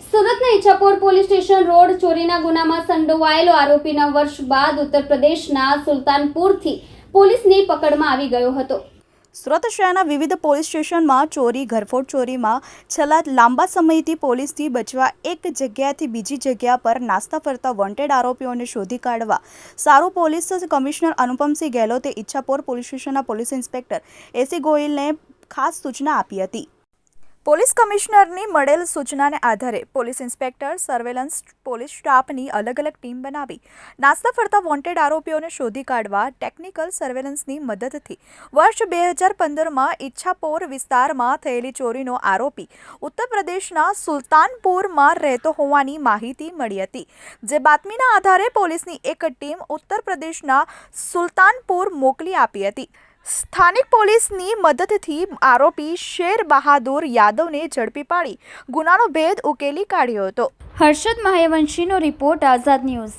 સુરતના Ichchhapor police station road ચોરીના ગુનામાં સંડોવાયેલો આરોપીના વર્ષ બાદ ઉત્તર પ્રદેશના સુલતાનપુરથી પોલીસની પકડમાં આવી ગયો હતો. સુરત શહેરના વિવિધ પોલીસ સ્ટેશનમાં ચોરી, ઘરફોડ ચોરીમાં છેલ્લા લાંબા સમયથી પોલીસથી બચવા એક જગ્યાએથી બીજી જગ્યા પર નાસ્તા ફરતા વોન્ટેડ આરોપીઓને શોધી કાઢવા સારું પોલીસ કમિશનર અનુપમસિંહ ગેહલોતે ઈચ્છાપોર પોલીસ સ્ટેશનના પોલીસ ઇન્સ્પેક્ટર એસી ગોયલને ખાસ સૂચના આપી હતી. પોલીસ કમિશનરની મળેલ સૂચનાને આધારે પોલીસ ઇન્સ્પેક્ટર, સર્વેલન્સ, પોલીસ સ્ટાફની અલગ અલગ ટીમ બનાવી, નાસ્તા ફરતા વોન્ટેડ આરોપીઓને શોધી કાઢવા, ટેકનિકલ સર્વેલન્સની મદદથી વર્ષ બે હજાર પંદરમાં ઈચ્છાપોર વિસ્તારમાં થયેલી ચોરીનો આરોપી ઉત્તર પ્રદેશના સુલતાનપુરમાં રહેતો હોવાની માહિતી મળી હતી. જે બાતમીના આધારે પોલીસની એક ટીમ ઉત્તર પ્રદેશના સુલતાનપુર મોકલી આપી હતી. સ્થાનિક પોલીસની મદદથી આરોપી શેર બહાદુર યાદવને ઝડપી પાડી. ગુનાનો ભેદ ઉકેલી કાઢ્યો હતો. હર્ષદ મહાયવંશીનો રિપોર્ટ આઝાદ ન્યૂઝ.